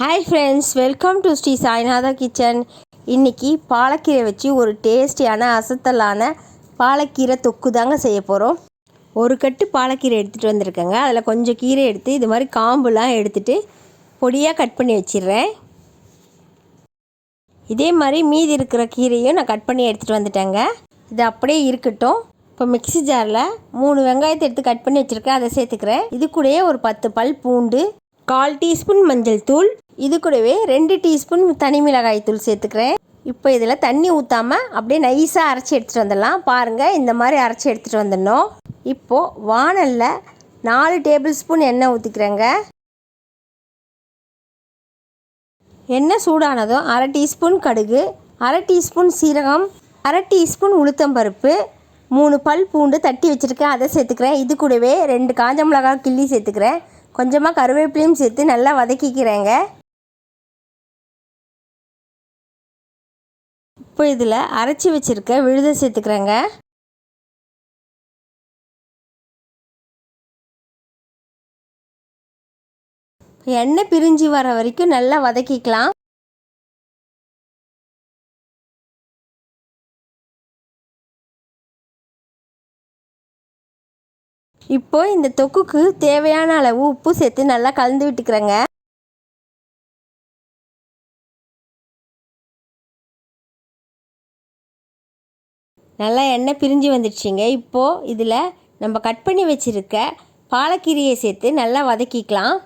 Hi friends welcome to Sri Sainatha kitchen இன்றைக்கி பாலக்கீரை வச்சு ஒரு டேஸ்டியான அசத்தலான பாலக்கீரை தொக்கு தாங்க செய்ய போகிறோம் ஒரு கட்டு பாலக்கீரை எடுத்துகிட்டு வந்திருக்கேங்க. அதில் கொஞ்சம் கீரை எடுத்து இது மாதிரி காம்புலாம் எடுத்துகிட்டு பொடியாக கட் பண்ணி வச்சிடுறேன். இதே மாதிரி மீதி இருக்கிற கீரையும் நான் கட் பண்ணி எடுத்துகிட்டு வந்துட்டேங்க. இது அப்படியே இருக்கட்டும். இப்போ மிக்ஸி ஜாரில் மூணு வெங்காயத்தை எடுத்து கட் பண்ணி வச்சுருக்கேன். அதை சேர்த்துக்கிறேன். இது கூடயே ஒரு பத்து பல் பூண்டு கால் டீஸ்பூன் மஞ்சள் தூள். இது கூடவே ரெண்டு டீஸ்பூன் தனி மிளகாய் தூள் சேர்த்துக்கிறேன். இப்போ இதில் தண்ணி ஊற்றாமல் அப்படியே நைஸாக அரைச்சி எடுத்துகிட்டு வந்துடலாம். பாருங்கள் இந்த மாதிரி அரைச்சி எடுத்துகிட்டு வந்துடணும். இப்போது வானலில் நாலு டேபிள் ஸ்பூன் எண்ணெய் ஊற்றிக்கிறேங்க எண்ணெய் சூடானதும் அரை டீஸ்பூன் கடுகு அரை டீஸ்பூன் சீரகம் அரை டீஸ்பூன் உளுத்தம்பருப்பு மூணு பல் பூண்டு தட்டி வச்சுருக்கேன். அதை சேர்த்துக்கிறேன். இது கூடவே ரெண்டு காஞ்ச மிளகாய் கிள்ளி சேர்த்துக்கிறேன். கொஞ்சமாக கருவேப்பிலையும் சேர்த்து நல்லா வதக்கிக்கிறேங்க. இப்போ இதில் அரைச்சி வச்சுருக்க விழுதை சேர்த்துக்கிறேங்க. எண்ணெய் பிரிஞ்சு வர வரைக்கும் நல்லா வதக்கிக்கலாம். இப்போ இந்த தொக்குக்கு தேவையான அளவு உப்பு சேர்த்து நல்லா கலந்து விட்டுக்கிறேங்க. நல்லா எண்ணெய் பிரிஞ்சு வந்துடுச்சிங்க. இப்போது இதில் நம்ம கட் பண்ணி வச்சுருக்க பாலக்கீரையை சேர்த்து நல்லா வதக்கிக்கலாம்.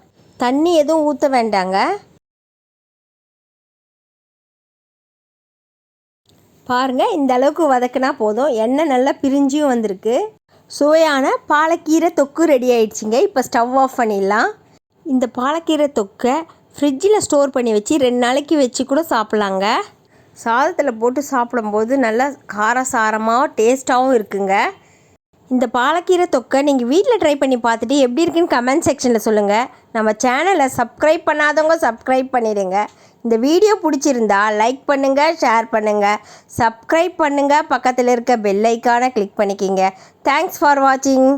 தண்ணி எதுவும் ஊற்ற வேண்டாங்க. பாருங்கள் இந்த அளவுக்கு வதக்குனா போதும். எண்ணெய் நல்லா பிரிஞ்சும் வந்திருக்கு. சுவையான பாலக்கீரை தொக்கு ரெடி ஆயிடுச்சுங்க. இப்போ ஸ்டவ் ஆஃப் பண்ணிடலாம். இந்த பாலக்கீரை தொக்கை ஃப்ரிட்ஜில் ஸ்டோர் பண்ணி வச்சு ரெண்டு நாளைக்கு வச்சு கூட சாப்பிட்லாங்க. சாதத்தில் போட்டு சாப்பிடும்போது நல்லா காரசாரமாக டேஸ்ட்டாகவும் இருக்குங்க. இந்த பாலக்கீரை தொக்கை நீங்கள் வீட்டில் ட்ரை பண்ணி பார்த்துட்டு எப்படி இருக்குன்னு கமெண்ட் செக்ஷனில் சொல்லுங்கள் நம்ம சேனலை சப்ஸ்கிரைப் பண்ணாதவங்க சப்ஸ்கிரைப் பண்ணிடுங்க. இந்த வீடியோ பிடிச்சிருந்தா லைக் பண்ணுங்கள் ஷேர் பண்ணுங்கள் சப்ஸ்கிரைப் பண்ணுங்கள் பக்கத்தில் இருக்க பெல் ஐக்கானை கிளிக் பண்ணிக்கிங்க. தேங்க்ஸ் ஃபார் வாட்சிங்